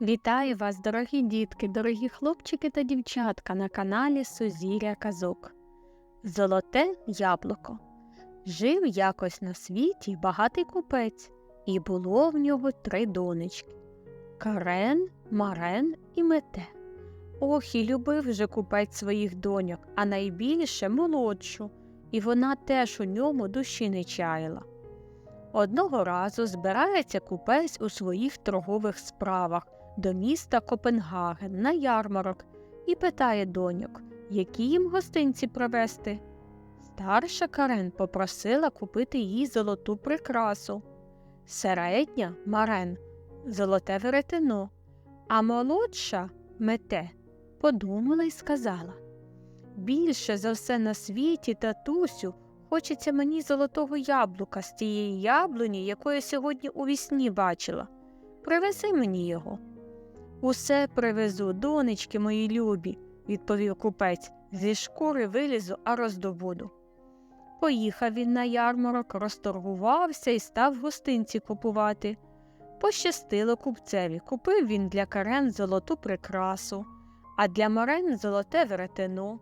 Вітаю вас, дорогі дітки, дорогі хлопчики та дівчатка на каналі Сузір'я Казок. Золоте яблуко. Жив якось на світі багатий купець, і було в нього три донечки Карен, Марен і Мете. Ох, і любив же купець своїх доньок, а найбільше молодшу, і вона теж у ньому душі не чаяла. Одного разу збирається купець у своїх торгових справах до міста Копенгаген на ярмарок і питає доньок, які їм гостинці привезти. Старша Карен попросила купити їй золоту прикрасу, середня Марен золоте веретено, а молодша мете подумала й сказала Більше за все на світі, татусю, хочеться мені золотого яблука з тієї яблуні, яку я сьогодні у вісні бачила. Привези мені його. Усе привезу, донечки мої любі, відповів купець. Зі шкури вилізу, а роздобуду. Поїхав він на ярмарок, розторгувався і став гостинці купувати. Пощастило купцеві. Купив він для карен золоту прикрасу, а для марен золоте веретено.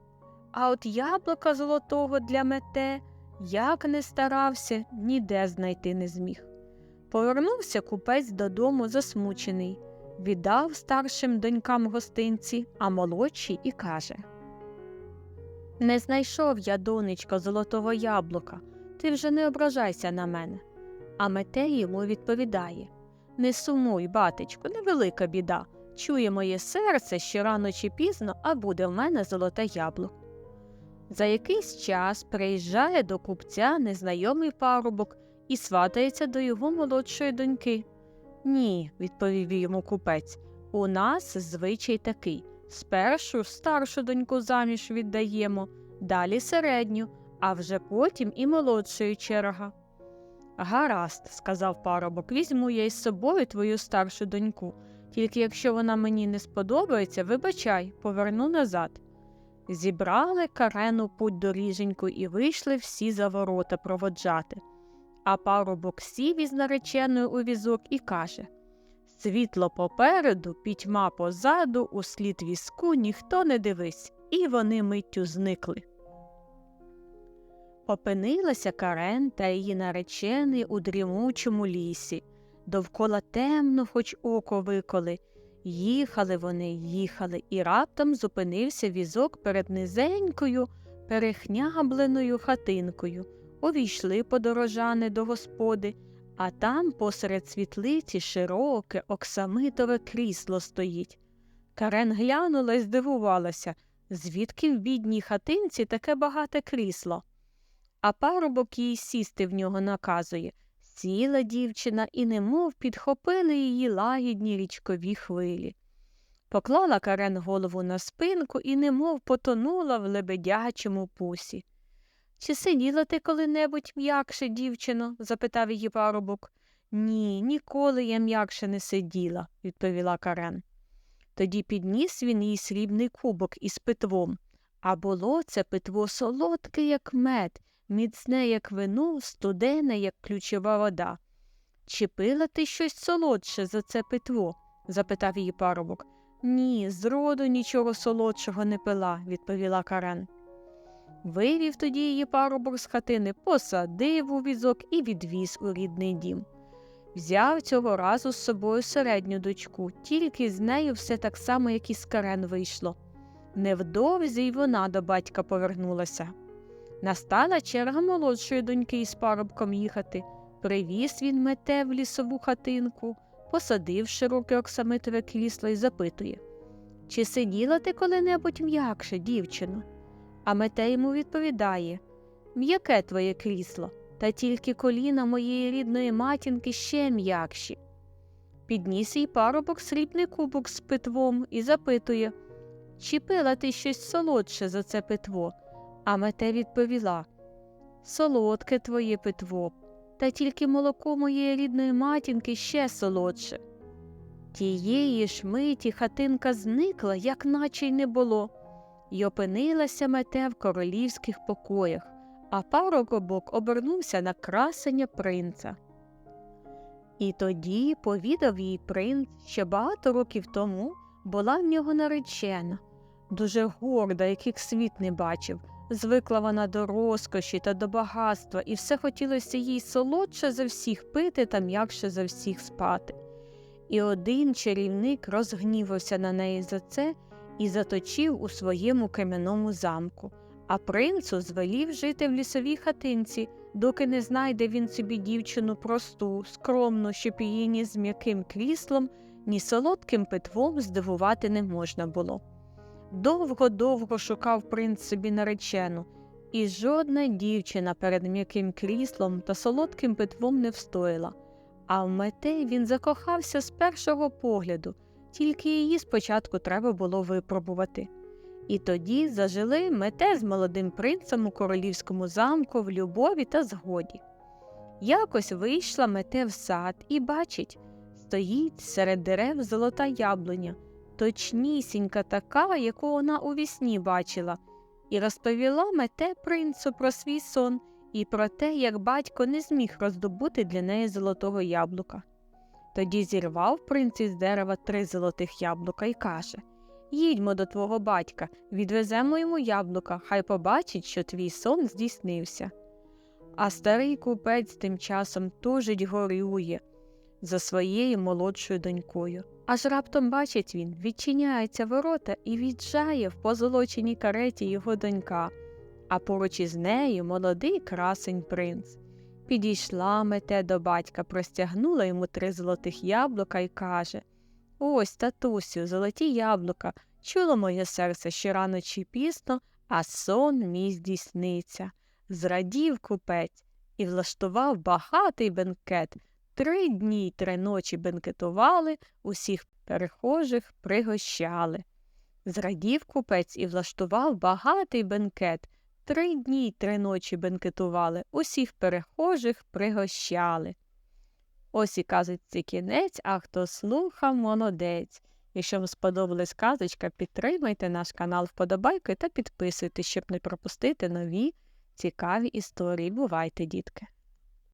А от яблука золотого для мете, як не старався, ніде знайти не зміг. Повернувся купець додому засмучений віддав старшим донькам гостинці, а молодшій і каже Не знайшов я, донечко, золотого яблука, ти вже не ображайся на мене. А мете йому відповідає Не сумуй, батечку, невелика біда. Чує моє серце, що рано чи пізно, а буде в мене золоте яблуко. За якийсь час приїжджає до купця незнайомий парубок і сватається до його молодшої доньки. Ні, відповів йому купець. У нас звичай такий спершу старшу доньку заміж віддаємо, далі середню, а вже потім і молодшої черга. Гаразд, сказав парубок, візьму я із собою твою старшу доньку, тільки якщо вона мені не сподобається, вибачай, поверну назад. Зібрали карену путь доріженьку і вийшли всі за ворота проводжати. А парубок сів із нареченою у візок і каже Світло попереду, пітьма позаду, у слід візку ніхто не дивись, і вони миттю зникли. Опинилася Карен та її наречений у дрімучому лісі. Довкола темно, хоч око виколи. Їхали вони, їхали, і раптом зупинився візок перед низенькою, перехнябленою хатинкою увійшли подорожани до господи, а там посеред світлиці широке оксамитове крісло стоїть. Карен глянула і здивувалася, звідки в бідній хатинці таке багате крісло. А парубок їй сісти в нього наказує. Сіла дівчина і немов підхопили її лагідні річкові хвилі. Поклала Карен голову на спинку і немов потонула в лебедячому пусі. Чи сиділа ти коли-небудь м'якше, дівчино? запитав її парубок. Ні, ніколи я м'якше не сиділа, відповіла Карен. Тоді підніс він їй срібний кубок із питвом, а було це питво солодке, як мед, міцне, як вино, студене, як ключова вода. Чи пила ти щось солодше за це питво? запитав її парубок. Ні, зроду нічого солодшого не пила, відповіла Карен. Вивів тоді її парубок з хатини, посадив у візок і відвіз у рідний дім. Взяв цього разу з собою середню дочку, тільки з нею все так само, як і з Карен вийшло. Невдовзі й вона до батька повернулася. Настала черга молодшої доньки із парубком їхати. Привіз він мете в лісову хатинку, посадив широке оксамитове крісло і запитує Чи сиділа ти коли-небудь м'якше, дівчино? А мете йому відповідає М'яке твоє крісло, та тільки коліна моєї рідної матінки ще м'якші. Підніс їй парубок срібний кубок з питвом і запитує Чи пила ти щось солодше за це питво? А мете відповіла Солодке твоє питво, та тільки молоко моєї рідної матінки ще солодше. Тієї ж миті хатинка зникла, як наче й не було й опинилася мете в королівських покоях, а парокобок обернувся на красення принца. І тоді повідав їй принц, що багато років тому була в нього наречена, дуже горда, яких світ не бачив. Звикла вона до розкоші та до багатства, і все хотілося їй солодше за всіх пити та м'якше за всіх спати. І один чарівник розгнівався на неї за це і заточив у своєму кам'яному замку, а принцу звелів жити в лісовій хатинці, доки не знайде він собі дівчину просту, скромну, щоб її ні з м'яким кріслом, ні солодким питвом здивувати не можна було. Довго-довго шукав принц собі наречену, і жодна дівчина перед м'яким кріслом та солодким питвом не встояла. А в мете він закохався з першого погляду, тільки її спочатку треба було випробувати. І тоді зажили мете з молодим принцем у королівському замку в любові та згоді. Якось вийшла мете в сад і бачить, стоїть серед дерев золота яблуня, точнісінька така, яку вона у вісні бачила, і розповіла мете принцу про свій сон і про те, як батько не зміг роздобути для неї золотого яблука. Тоді зірвав принц із дерева три золотих яблука і каже Їдьмо до твого батька, відвеземо йому яблука, хай побачить, що твій сон здійснився. А старий купець тим часом тужить горює за своєю молодшою донькою. Аж раптом бачить він, відчиняється ворота і віджає в позолоченій кареті його донька, а поруч із нею молодий красень принц. Підійшла мете до батька, простягнула йому три золотих яблука і каже Ось, татусю, золоті яблука, чуло моє серце, що рано чи пізно, а сон мій здійсниться. Зрадів купець і влаштував багатий бенкет. Три дні й три ночі бенкетували, усіх перехожих пригощали. Зрадів купець і влаштував багатий бенкет. Три дні й три ночі бенкетували, усіх перехожих пригощали. Ось і казочці кінець, а хто слухав, молодець. Якщо вам сподобалась казочка, підтримайте наш канал вподобайки та підписуйтесь, щоб не пропустити нові цікаві історії. Бувайте, дітки!